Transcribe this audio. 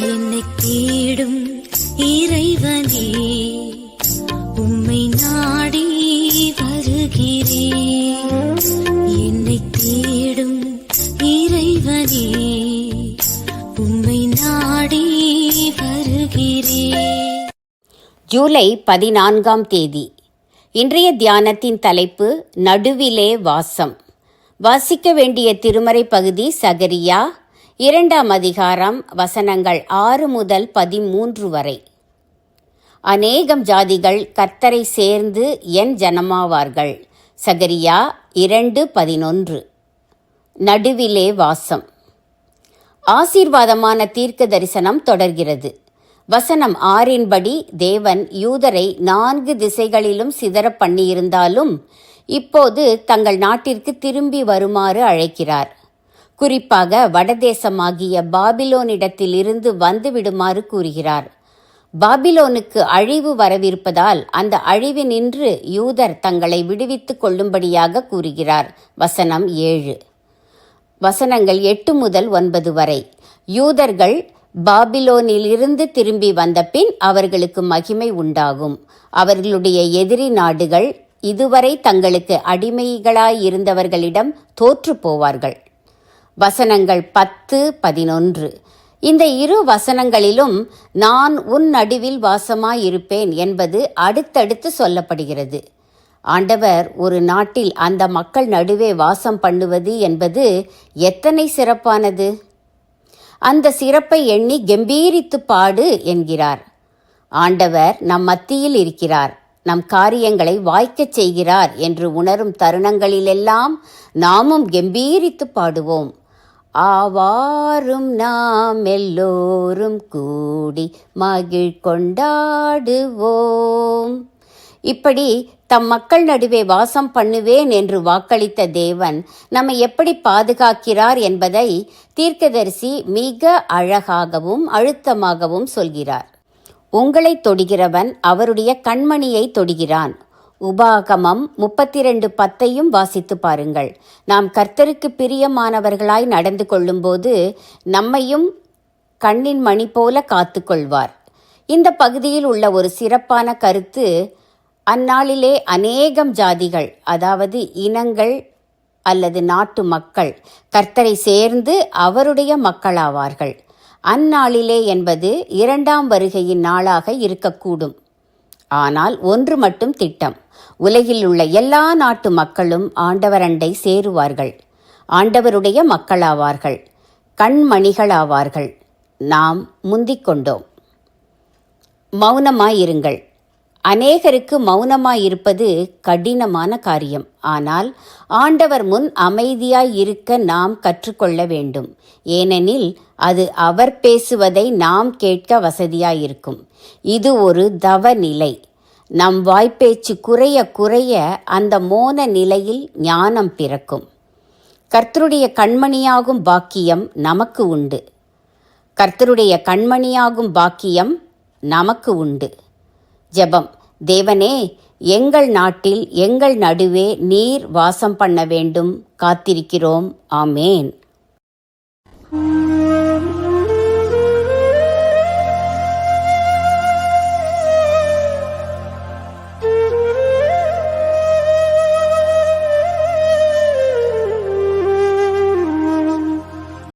என்னை தேடும் இறைவனே உம்மை நாடி வருகிறேன் என்னை தேடும் இறைவனே உம்மை நாடி வருகிறேன் ஜூலை பதினான்காம் தேதி. இன்றைய தியானத்தின் தலைப்பு நடுவிலே வாசம். வாசிக்க வேண்டிய திருமறை பகுதி சகரியா இரண்டாம் அதிகாரம் வசனங்கள் ஆறு முதல் பதிமூன்று வரை. அநேகம் ஜாதிகள் கர்த்தரை சேர்ந்து என் ஜனமாவார்கள். சகரியா இரண்டு பதினொன்று. நடுவிலே வாசம். ஆசீர்வாதமான தீர்க்க தரிசனம் தொடர்கிறது. வசனம் ஆறின்படி தேவன் யூதரை நான்கு திசைகளிலும் சிதற பண்ணியிருந்தாலும் இப்போது தங்கள் நாட்டிற்கு திரும்பி வருமாறு அழைக்கிறார். குறிப்பாக வடதேசமாகிய பாபிலோனிடத்திலிருந்து வந்துவிடுமாறு கூறுகிறார். பாபிலோனுக்கு அழிவு வரவிருப்பதால் அந்த அழிவினின்று யூதர் தங்களை விடுவித்துக் கொள்ளும்படியாக கூறுகிறார். வசனம் ஏழு. வசனங்கள் எட்டு முதல் ஒன்பது வரை. யூதர்கள் பாபிலோனிலிருந்து திரும்பி வந்தபின் அவர்களுக்கு மகிமை உண்டாகும். அவர்களுடைய எதிரி நாடுகள் இதுவரை தங்களுக்கு அடிமைகளாயிருந்தவர்களிடம் தோற்று போவார்கள். வசனங்கள் பத்து பதினொன்று. இந்த இரு வசனங்களிலும் நான் உன் நடுவில் வாசமாயிருப்பேன் என்பது அடுத்தடுத்து சொல்லப்படுகிறது. ஆண்டவர் ஒரு நாட்டில் அந்த மக்கள் நடுவே வாசம் பண்ணுவது என்பது எத்தனை சிறப்பானது? அந்த சிறப்பை எண்ணி கம்பீரித்து பாடு என்கிறார். ஆண்டவர் நம் மத்தியில் இருக்கிறார். நம் காரியங்களை வாய்க்கச் செய்கிறார் என்று உணரும் தருணங்களிலெல்லாம் நாமும் கம்பீரித்து பாடுவோம். ஆவாரும் நாம் எல்லோரும் கூடி மகிழ் கொண்டாடுவோம். இப்படி தம் மக்கள் நடுவே வாசம் பண்ணுவேன் என்று வாக்களித்த தேவன் நம்மை எப்படி பாதுகாக்கிறார் என்பதை தீர்க்கதரிசி மிக அழகாகவும் அழுத்தமாகவும் சொல்கிறார். உங்களை தொடுகிறவன் அவருடைய கண்மணியை தொடுகிறான். உபாகமம் முப்பத்தி ரெண்டு பத்தையும் வாசித்து பாருங்கள். நாம் கர்த்தருக்கு பிரியமானவர்களாய் நடந்து கொள்ளும்போது நம்மையும் கண்ணின் மணி போல காத்துக்கொள்வார் இந்த பகுதியில் உள்ள ஒரு சிறப்பான கருத்து அந்நாளிலே அநேகம் ஜாதிகள் அதாவது இனங்கள் அல்லது நாட்டு மக்கள் கர்த்தரை சேர்ந்து அவருடைய மக்களாவார்கள். அந்நாளிலே என்பது இரண்டாம் வருகையின் நாளாக இருக்கக்கூடும். ஆனால் ஒன்று மட்டும் திட்டம். உலகில் உள்ள எல்லா நாட்டு மக்களும் ஆண்டவரண்டை சேருவார்கள். ஆண்டவருடைய மக்களாவார்கள். கண்மணிகளாவார்கள். நாம் முந்திக் கொண்டோம் மௌனமாயிருங்கள். அநேகருக்கு மௌனமாயிருப்பது கடினமான காரியம். ஆனால் ஆண்டவர் முன் அமைதியாய் இருக்க நாம் கற்றுக்கொள்ள வேண்டும். ஏனெனில் அது அவர் பேசுவதை நாம் கேட்க வசதியாயிருக்கும். இது ஒரு தவ நிலை நம் வாய்ப்பேச்சு குறைய குறைய அந்த மோன நிலையில் ஞானம் பிறக்கும். கர்த்தருடைய கண்மணியாகும் பாக்கியம் நமக்கு உண்டு. கர்த்தருடைய கண்மணியாகும் பாக்கியம் நமக்கு உண்டு. ஜெபம். தேவனே எங்கள் நாட்டில் எங்கள் நடுவே நீர் வாசம் பண்ண வேண்டும். காத்திருக்கிறோம். ஆமேன்.